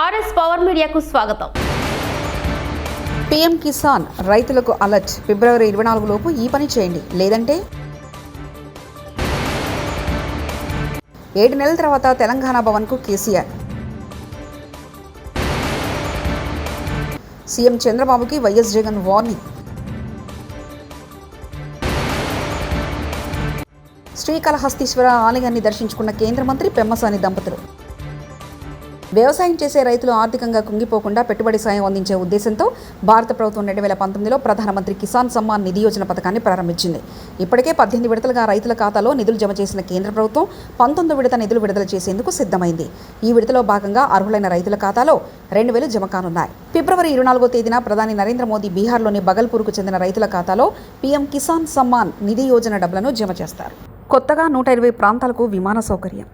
RS power మీడియాకు స్వాగతం. PM Kisan రైతులకు అలర్ట్. ఫిబ్రవరి ఇరవై నాలుగు లోపు ఈ పని చేయండి. లేదంటే ఏడు నెలల తర్వాత తెలంగాణ భవన్కు కేసీఆర్. సీఎం చంద్రబాబుకి వైఎస్ జగన్ వార్నింగ్. శ్రీకాళహస్తీశ్వర ఆలయాన్ని దర్శించుకున్న కేంద్ర మంత్రి పెమ్మసాని దంపతులు. వ్యవసాయం చేసే రైతులు ఆర్థికంగా కుంగిపోకుండా పెట్టుబడి సాయం అందించే ఉద్దేశంతో భారత ప్రభుత్వం రెండు వేల పంతొమ్మిదిలో ప్రధానమంత్రి కిసాన్ సమ్మాన్ నిధి యోజన పథకాన్ని ప్రారంభించింది. ఇప్పటికే పద్దెనిమిది విడతలుగా రైతుల ఖాతాలో నిధులు జమ చేసిన కేంద్ర ప్రభుత్వం పంతొమ్మిది విడత నిధులు విడుదల చేసేందుకు సిద్ధమైంది. ఈ విడతలో భాగంగా అర్హులైన రైతుల ఖాతాలో రెండు వేలు జమ కానున్నాయి. ఫిబ్రవరి ఇరవై నాలుగో తేదీన ప్రధాని నరేంద్ర మోదీ బీహార్లోని బగల్పూర్కు చెందిన రైతుల ఖాతాలో పీఎం కిసాన్ సమ్మాన్ నిధి యోజన డబ్బులను జమ చేస్తారు. కొత్తగా నూట ఇరవై ప్రాంతాలకు విమాన సౌకర్యం.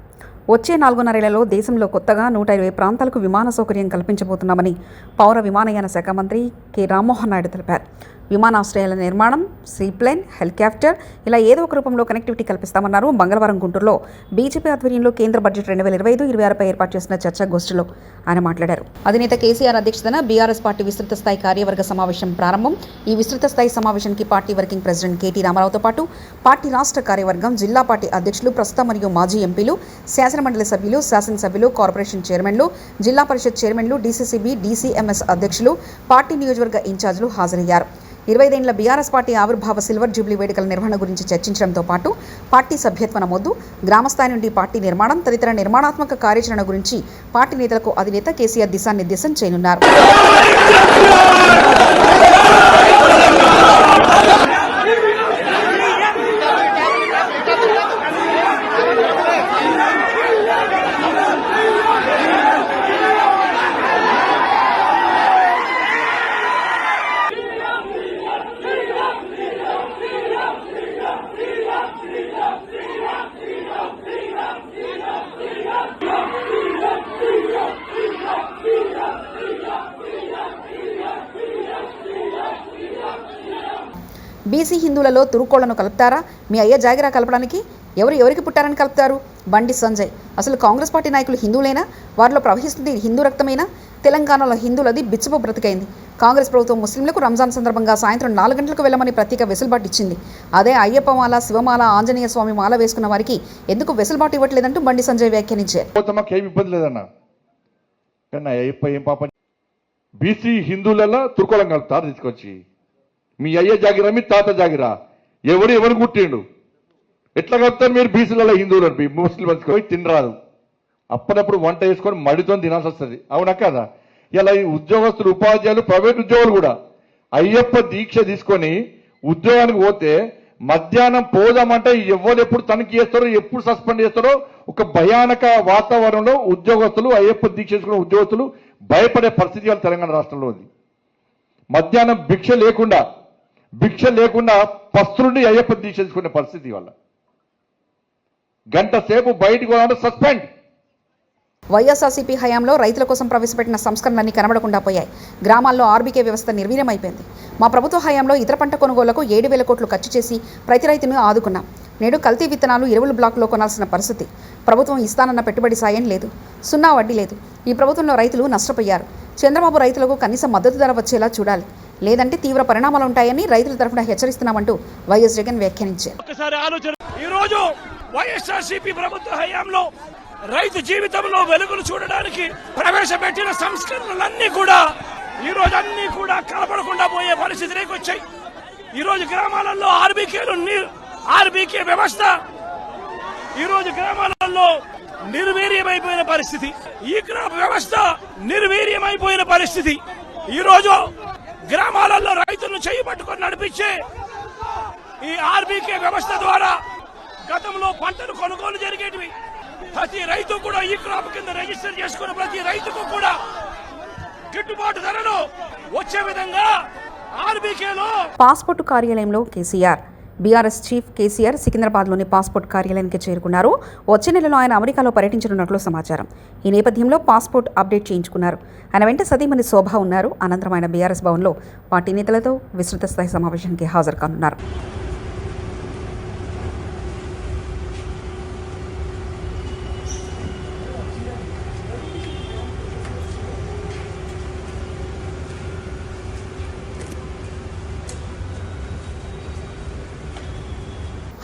వచ్చే నాలుగున్నరేళ్ళలో దేశంలో కొత్తగా నూట ఇరవై ప్రాంతాలకు విమాన సౌకర్యం కల్పించబోతున్నామని పౌర విమానయాన శాఖ మంత్రి కె రామ్మోహన్ నాయుడు తెలిపారు. విమానాశ్రయాల నిర్మాణం సీప్లైన్ హెలికాప్టర్ ఇలా ఏదో ఒక రూపంలో కనెక్టివిటీ కల్పిస్తామన్నారు మంగళవారం గుంటూరులో. బీజేపీ ఆధ్వర్యంలో కేంద్ర బడ్జెట్ రెండు వేల ఇరవై ఐదు ఇరవై ఆరుపై ఏర్పాటు చేసిన చర్చాగోష్ఠిలో ఆయన మాట్లాడారు. అధినేత కేసీఆర్ అధ్యక్షతన బీఆర్ఎస్ పార్టీ విస్తృత స్థాయి కార్యవర్గ సమావేశం ప్రారంభం. ఈ విస్తృత స్థాయి సమావేశానికి పార్టీ వర్కింగ్ ప్రెసిడెంట్ కేటీ రామారావుతో పాటు పార్టీ రాష్ట్ర కార్యవర్గం జిల్లా పార్టీ అధ్యక్షులు ప్రస్తుత మరియు మాజీ ఎంపీలు శాసనమండలి సభ్యులు శాసనసభ్యులు కార్పొరేషన్ చైర్మన్లు జిల్లా పరిషత్ చైర్మన్లు డీసీసీబీ డీసీఎంఎస్ అధ్యక్షులు పార్టీ నియోజకవర్గ ఇన్ఛార్జీలు హాజరయ్యారు. ఇరవైదేండ్ల బీఆర్ఎస్ పార్టీ ఆవిర్భావ సిల్వర్ జూబ్లీ వేడుకల నిర్వహణ గురించి చర్చించడంతో పాటు పార్టీ సభ్యత్వ నమోదు గ్రామస్థాయి నుండి పార్టీ నిర్మాణం తదితర నిర్మాణాత్మక కార్యాచరణ గురించి పార్టీ నేతలకు అధినేత కేసీఆర్ దిశానిర్దేశం చేయనున్నారు. బీసీ హిందువులలో తురుకోళ్ళను కలుపుతారా? మీ అయ్య జాగిరా కలపడానికి ఎవరు ఎవరికి పుట్టారని కలుపుతారు? బండి సంజయ్. అసలు కాంగ్రెస్ పార్టీ నాయకులు హిందువులైనా? వారిలో ప్రవహిస్తుంది హిందూ రక్తమైనా? తెలంగాణలో హిందువులది బిచ్చపు బ్రతికైంది. కాంగ్రెస్ ప్రభుత్వం ముస్లింలకు రంజాన్ సందర్భంగా సాయంత్రం నాలుగు గంటలకు వెళ్ళమని ప్రత్యేక వెసులుబాటు ఇచ్చింది. అదే అయ్యప్ప మాల శివమాల ఆంజనేయ స్వామి మాల వేసుకున్న వారికి ఎందుకు వెసులుబాటు ఇవ్వట్లేదంటూ బండి సంజయ్ వ్యాఖ్యానించారు. పోతే బీసీ హిందువులలో కలుపుతారు తీసుకొచ్చి. మీ అయ్య జాగిరా మీ తాత జాగిరా. ఎవడు ఎవరు కుట్టిండు? ఎట్లా కలుపుతారు మీరు బీసీలలో హిందువులు మీ ముస్లిం పోయి తినరాదు. అప్పుడప్పుడు వంట వేసుకొని మడితో తినాల్సి వస్తుంది. అవునా కదా? ఇలా ఈ ఉద్యోగస్తులు ఉపాధ్యాయులు ప్రైవేట్ ఉద్యోగులు కూడా అయ్యప్ప దీక్ష తీసుకొని ఉద్యోగానికి పోతే మధ్యాహ్నం పోదామంటే ఎవరు ఎప్పుడు తనిఖీ చేస్తారో ఎప్పుడు సస్పెండ్ చేస్తారో ఒక భయానక వాతావరణంలో ఉద్యోగస్తులు అయ్యప్ప దీక్ష చేసుకున్న ఉద్యోగస్తులు భయపడే పరిస్థితి వాళ్ళ తెలంగాణ రాష్ట్రంలో ఉంది. మధ్యాహ్నం భిక్ష లేకుండా భిక్ష లేకుండా పస్తులుండి అయ్యప్ప తీసేసుకునే పరిస్థితి వల్ల. గంట సేపు బయటకు సస్పెండ్. వైఎస్ఆర్సీపీ హయాంలో రైతుల కోసం ప్రవేశపెట్టిన సంస్కరణలన్నీ కనబడకుండా పోయాయి. గ్రామాల్లో ఆర్బీకే వ్యవస్థ నిర్వీర్యమైపోయింది. మా ప్రభుత్వ హయాంలో ఇతర పంట కొనుగోళ్ళకు ఏడు వేల కోట్లు ఖర్చు చేసి ప్రతి రైతును ఆదుకున్నాం. నేడు కల్తీ విత్తనాలు ఎరువుల బ్లాక్లో కొనాల్సిన పరిస్థితి. ప్రభుత్వం ఇస్తానన్న పెట్టుబడి సాయం లేదు. సున్నా వడ్డీ లేదు. ఈ ప్రభుత్వంలో రైతులు నష్టపోయారు. చంద్రబాబు రైతులకు కనీస మద్దతు ధర వచ్చేలా చూడాలి. లేదంటే తీవ్ర పరిణామాలు ఉంటాయని రైతుల తరఫున హెచ్చరిస్తున్నామంటూ వైఎస్ జగన్ వ్యాఖ్యానించారు. ఒక్కసారి ఆలోచన వైఎస్ఆర్సీపీ ప్రభుత్వ హయాంలో రైతు జీవితంలో వెలుగులు చూడడానికి ప్రవేశపెట్టిన సంస్కరణలన్నీ కూడా ఈ రోజు అన్ని కూడా కనపడకుండా పోయే పరిస్థితిలోకి వచ్చాయి ఈ రోజు గ్రామాలలో ఆర్బీకేలు ఆర్బీకే వ్యవస్థ ఈ రోజు గ్రామాలలో నిర్వీర్యమైపోయిన పరిస్థితి. ఈ గ్రామ వ్యవస్థ నిర్వీర్యమైపోయిన పరిస్థితి. ఈ రోజు గ్రామాలలో రైతులను చేయి పట్టుకొని నడిపించే ఈ ఆర్బీకే వ్యవస్థ ద్వారా గతంలో పంటలు కొనుగోలు జరిగేటివి. ప్రతి రైతు కూడా ఈ క్రాప్ కింద రిజిస్టర్ చేసుకున్న ప్రతి రైతుకు కూడా గిట్టుబాటు ధరలు వచ్చే విధంగా ఆర్బీకేలో పాస్పోర్టు కార్యాలయంలో కేసీఆర్. బీఆర్ఎస్ చీఫ్ కేసీఆర్ సికింద్రాబాద్లోని పాస్పోర్ట్ కార్యాలయానికి చేరుకున్నారు. వచ్చే నెలలో ఆయన అమెరికాలో పర్యటించనున్నట్లు సమాచారం. ఈ నేపథ్యంలో పాస్పోర్ట్ అప్డేట్ చేయించుకున్నారు. ఆయన వెంట సతీమణి శోభ ఉన్నారు. అనంతరం ఆయన బీఆర్ఎస్ భవన్లో పార్టీ నేతలతో విస్తృత స్థాయి సమావేశానికి హాజరు కానున్నారు.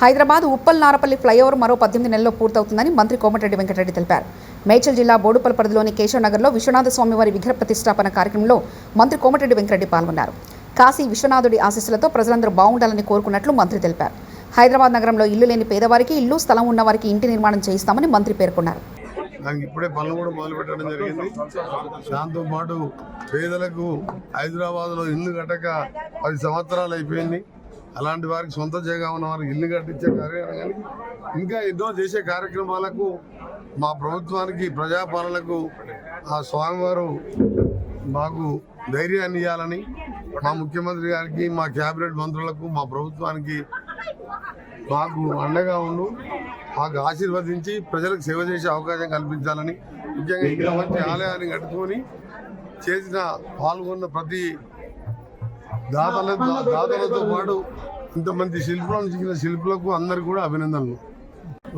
హైదరాబాద్ ఉప్పల్ నారపల్లి ఫ్లైఓవర్ మరో పద్దెనిమిది నెలల్లో పూర్తవుతుందని మంత్రి కోమటిరెడ్డి వెంకటరెడ్డి తెలిపారు. మేడ్చల్ జిల్లా బోడుపల్ పరిధిలోని కేశవనగర్లో విశ్వనాథ స్వామివారి విగ్రహ ప్రతిష్టాపన కార్యక్రమంలో మంత్రి కోమటిరెడ్డి వెంకటరెడ్డి పాల్గొన్నారు. కాశీ విశ్వనాథుడి ఆశీస్సులతో ప్రజలందరూ బాగుండాలని కోరుకున్నట్లు మంత్రి తెలిపారు. హైదరాబాద్ నగరంలో ఇల్లు లేని పేదవారికి ఇల్లు స్థలం ఉన్నవారికి ఇంటి నిర్మాణం చేయిస్తామని మంత్రి పేర్కొన్నారు. దానికి ఇప్పుడే పనులు కూడా మొదలు పెట్టడం జరిగింది. దాంతో పాటు పేదలకు హైదరాబాద్లో ఇల్లు కట్టక పది సంవత్సరాలు అయిపోయింది. అలాంటి వారికి సొంత చేయగా ఉన్న వారికి ఇల్లు కట్టించే కార్యక్రమం కానీ ఇంకా ఎన్నో చేసే కార్యక్రమాలకు మా ప్రభుత్వానికి ప్రజాపాలనకు ఆ స్వామివారు మాకు ధైర్యాన్ని ఇవ్వాలని మా ముఖ్యమంత్రి గారికి మా క్యాబినెట్ మంత్రులకు మా ప్రభుత్వానికి మాకు అండగా ఉండు మాకు ఆశీర్వదించి ప్రజలకు సేవ చేసే అవకాశం కల్పించాలని ముఖ్యంగా ఇక్కడ మంచి ఆలయాన్ని కట్టుకొని చేసిన పాల్గొన్న ప్రతి దాతల దాతలతో పాటు ఇంతమంది శిల్పులను చిక్కిన శిల్పులకు అందరికీ కూడా అభినందనలు.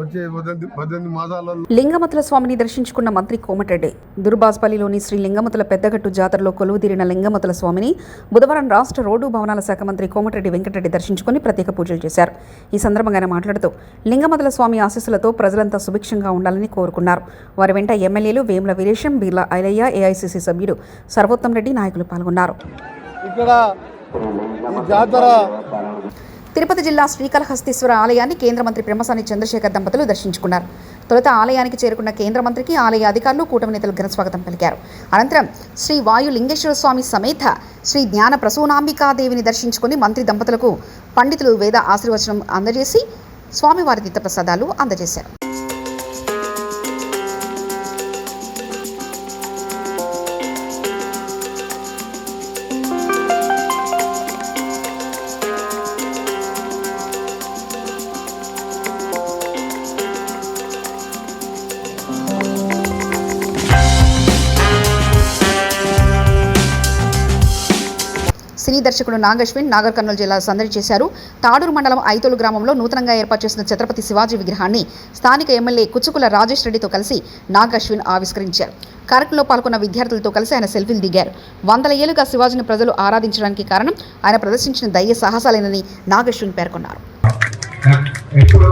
వచ్చే పద్దెనిమిది పద్దెనిమిది మాసాలలో లింగమతుల స్వామిని దర్శించుకున్న మంత్రి కోమటిరెడ్డి దుర్బాజ్పల్లిలోని శ్రీ లింగమతుల పెద్దగట్టు జాతరలో కొలువుదీరిన లింగమతుల స్వామిని బుధవారం రాష్ట్ర రోడ్డు భవనాల శాఖ మంత్రి కోమటిరెడ్డి వెంకటరెడ్డి దర్శించుకుని ప్రత్యేక పూజలు చేశారు. ఈ సందర్భంగా ఆయన మాట్లాడుతూ లింగమతుల స్వామి ఆశీస్సులతో ప్రజలంతా సుభిక్షంగా ఉండాలని కోరుకున్నారు. వారి వెంట ఎమ్మెల్యేలు వేముల వీరేశం బిర్లా ఐలయ్య ఏఐసీసీ సభ్యుడు సర్వోత్తం రెడ్డి నాయకులు పాల్గొన్నారు. ఇక్కడ జాతర. తిరుపతి జిల్లా శ్రీకాళహస్తీశ్వర ఆలయాన్ని కేంద్ర మంత్రి ప్రమసాని చంద్రశేఖర్ దంపతులు దర్శించుకున్నారు. తొలుత ఆలయానికి చేరుకున్న కేంద్ర మంత్రికి ఆలయ అధికారులు కూటమి నేతలు ఘనస్వాగతం పలికారు. అనంతరం శ్రీ వాయు లింగేశ్వర స్వామి సమేత శ్రీ జ్ఞాన ప్రసూనాంబికాదేవిని దర్శించుకుని మంత్రి దంపతులకు పండితులు వేద ఆశీర్వచనం అందజేసి స్వామివారి తీర్థప్రసాదాలు అందజేశారు. సినీ దర్శకుడు నాగశ్విన్ నాగర్ కర్నూలు జిల్లా సందడి చేశారు. తాడూరు మండలం ఐతోలు గ్రామంలో నూతనంగా ఏర్పాటు చేసిన ఛత్రపతి శివాజీ విగ్రహాన్ని స్థానిక ఎమ్మెల్యే కుచ్చుకుల రాజేష్ రెడ్డితో కలిసి నాగశ్విన్ ఆవిష్కరించారు. కార్యక్రమంలో పాల్గొన్న విద్యార్థులతో కలిసి ఆయన సెల్ఫీలు దిగారు. వందల ఏళ్ళుగా శివాజీని ప్రజలు ఆరాధించడానికి కారణం ఆయన ప్రదర్శించిన దయ్య సాహసాలేనని నాగశ్విన్ పేర్కొన్నారు. ఎప్పుడు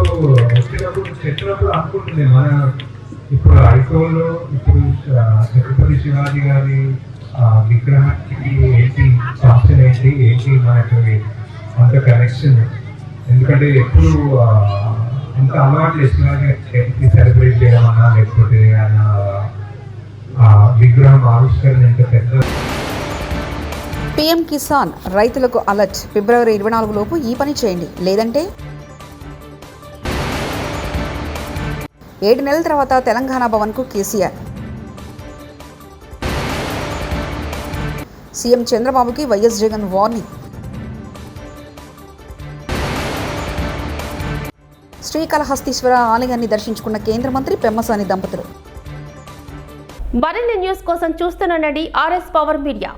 ఇప్పుడు ఐకోలో ఇప్పుడు ఛత్రపతి శివాజీ గారి విగ్రహానికి ఏంటి ఫంక్షన్ ఏంటి ఏంటి మనకి అంత కనెక్షన్ ఎందుకంటే ఎప్పుడు ఆ, అంత అలవాటు లేదు శివాజీ సెలబ్రేట్ చేయడం అన్నా లేకపోతే ఆయన విగ్రహం ఆవిష్కరణ ఎంత పెద్ద పీఎం కిసాన్ రైతులకు అలర్ట్. ఫిబ్రవరి ఇరవై నాలుగు లోపు ఈ పని చేయండి. లేదంటే ఏడు నెలల తర్వాత తెలంగాణ భవన్కు కేసీఆర్. సీఎం చంద్రబాబుకి వైఎస్ జగన్ వార్నింగ్. శ్రీకాళహస్తీశ్వర ఆలయాన్ని దర్శించుకున్న కేంద్ర మంత్రి పెమ్మసాని దంపతులు. మరిన్ని న్యూస్ కోసం చూస్తుండండి ఆర్ఎస్ పవర్ మీడియా.